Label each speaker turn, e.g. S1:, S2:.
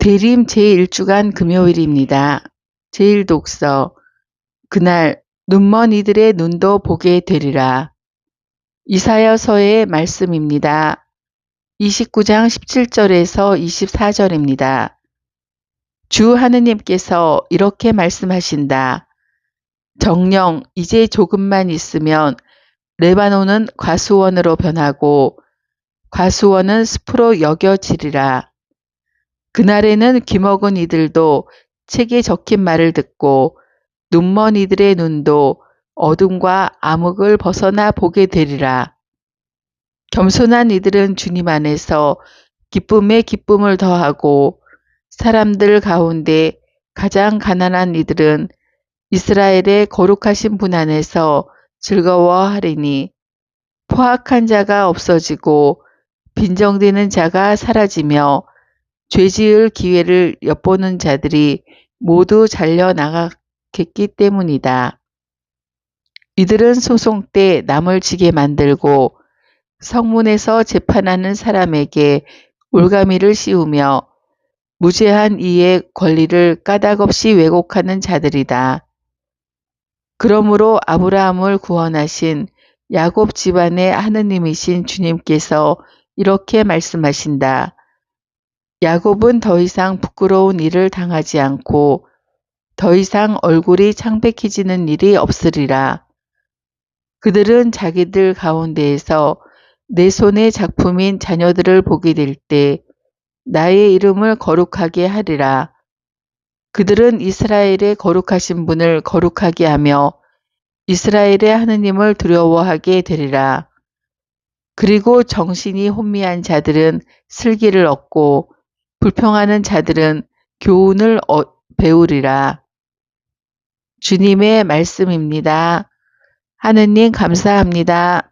S1: 대림 제1주간 금요일입니다. 제1독서 그날 눈먼 이들의 눈도 보게 되리라. 이사여서의 말씀입니다. 29장 17절에서 24절입니다. 주 하느님께서 이렇게 말씀하신다. 정령 이제 조금만 있으면 레바논은 과수원으로 변하고 과수원은 숲으로 여겨지리라. 그날에는 귀먹은 이들도 책에 적힌 말을 듣고 눈먼 이들의 눈도 어둠과 암흑을 벗어나 보게 되리라. 겸손한 이들은 주님 안에서 기쁨에 기쁨을 더하고 사람들 가운데 가장 가난한 이들은 이스라엘의 거룩하신 분 안에서 즐거워하리니 포악한 자가 없어지고 빈정되는 자가 사라지며 죄지을 기회를 엿보는 자들이 모두 잘려나가겠기 때문이다. 이들은 소송 때 남을 지게 만들고 성문에서 재판하는 사람에게 올가미를 씌우며 무죄한 이의 권리를 까닭없이 왜곡하는 자들이다. 그러므로 아브라함을 구원하신 야곱 집안의 하느님이신 주님께서 이렇게 말씀하신다. 야곱은 더 이상 부끄러운 일을 당하지 않고 더 이상 얼굴이 창백해지는 일이 없으리라. 그들은 자기들 가운데에서 내 손의 작품인 자녀들을 보게 될 때 나의 이름을 거룩하게 하리라. 그들은 이스라엘의 거룩하신 분을 거룩하게 하며 이스라엘의 하느님을 두려워하게 되리라. 그리고 정신이 혼미한 자들은 슬기를 얻고 불평하는 자들은 교훈을 어, 배우리라. 주님의 말씀입니다. 하느님 감사합니다.